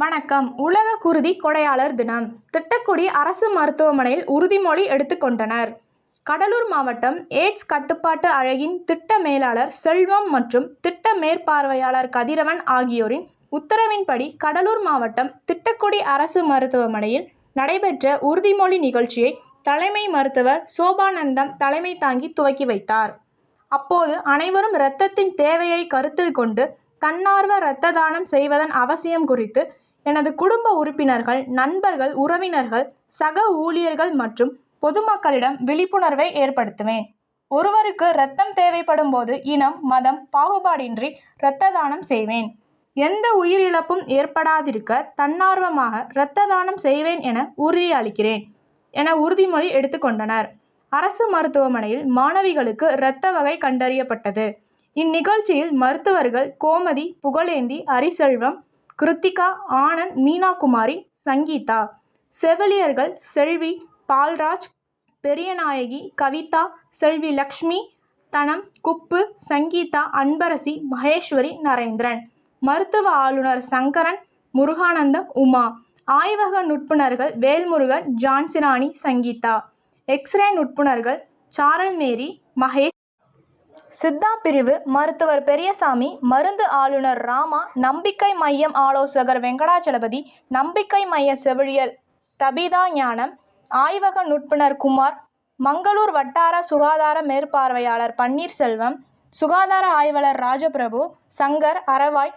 வணக்கம். உலக குருதி கொடையாளர் தினம். திட்டக்குடி அரசு மருத்துவமனையில் உறுதிமொழி எடுத்துக்கொண்டனர் கடலூர் மாவட்டம் எய்ட்ஸ் கட்டுப்பாட்டு அழகின் திட்ட மேலாளர் செல்வம் மற்றும் திட்ட மேற்பார்வையாளர் கதிரவன் ஆகியோரின் உத்தரவின்படி கடலூர் மாவட்டம் திட்டக்குடி அரசு மருத்துவமனையில் நடைபெற்ற உறுதிமொழி நிகழ்ச்சியை தலைமை மருத்துவர் சோபானந்தம் தலைமை தாங்கி துவக்கி வைத்தார். அப்போது அனைவரும் இரத்தத்தின் தேவையை கருத்தில் கொண்டு தன்னார்வ இரத்த தானம் செய்வதன் அவசியம் குறித்து எனது குடும்ப உறுப்பினர்கள் நண்பர்கள் உறவினர்கள் சக ஊழியர்கள் மற்றும் பொதுமக்களிடம் விழிப்புணர்வை ஏற்படுத்துவேன். ஒருவருக்கு இரத்தம் தேவைப்படும் போது இனம் மதம் பாகுபாடின்றி இரத்த தானம் செய்வேன். எந்த உயிரிழப்பும் ஏற்படாதிருக்க தன்னார்வமாக இரத்த தானம் செய்வேன் என உறுதியளிக்கிறேன் என உறுதிமொழி எடுத்துக்கொண்டனர். அரசு மருத்துவமனையில் மாணவிகளுக்கு இரத்த வகை கண்டறியப்பட்டது. இந்நிகழ்ச்சியில் மருத்துவர்கள் கோமதி புகழேந்தி அரிசெல்வம் கிருத்திகா ஆனந்த் மீனாகுமாரி சங்கீதா. செவிலியர்கள் செல்வி பால்ராஜ் பெரியநாயகி கவிதா செல்வி லக்ஷ்மி தனம் குப்பு சங்கீதா அன்பரசி மகேஸ்வரி நரேந்திரன். மருத்துவ ஆளுநர் சங்கரன் முருகானந்தம் உமா. ஆய்வக நுட்புணர்கள் வேல்முருகன் ஜான்சிராணி சங்கீதா. எக்ஸ்ரே நுட்புணர்கள் சாரல் மேரி மகேஷ் சித்தா பிரிவு மருத்துவர் பெரியசாமி மருந்து ஆளுநர் ராமா நம்பிக்கை மையம் ஆலோசகர் வெங்கடாச்சலபதி நம்பிக்கை மைய செவிலியர் தபிதா ஞானம் ஆய்வக நுட்புணர் குமார் மங்களூர் வட்டார சுகாதார மேற்பார்வையாளர் பன்னீர்செல்வம் சுகாதார ஆய்வாளர் ராஜபிரபு சங்கர் அரவாய்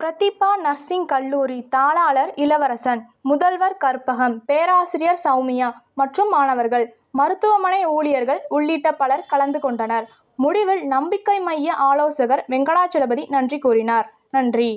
பிரதீபா நர்சிங் கல்லூரி தாளாளர் இளவரசன் முதல்வர் கற்பகம் பேராசிரியர் சௌமியா மற்றும் மாணவர்கள் மருத்துவமனை ஊழியர்கள் உள்ளிட்ட பலர் கலந்து கொண்டனர். முடிவில் நம்பிக்கை மைய ஆலோசகர் வெங்கடாச்சலபதி நன்றி கூறினார். நன்றி.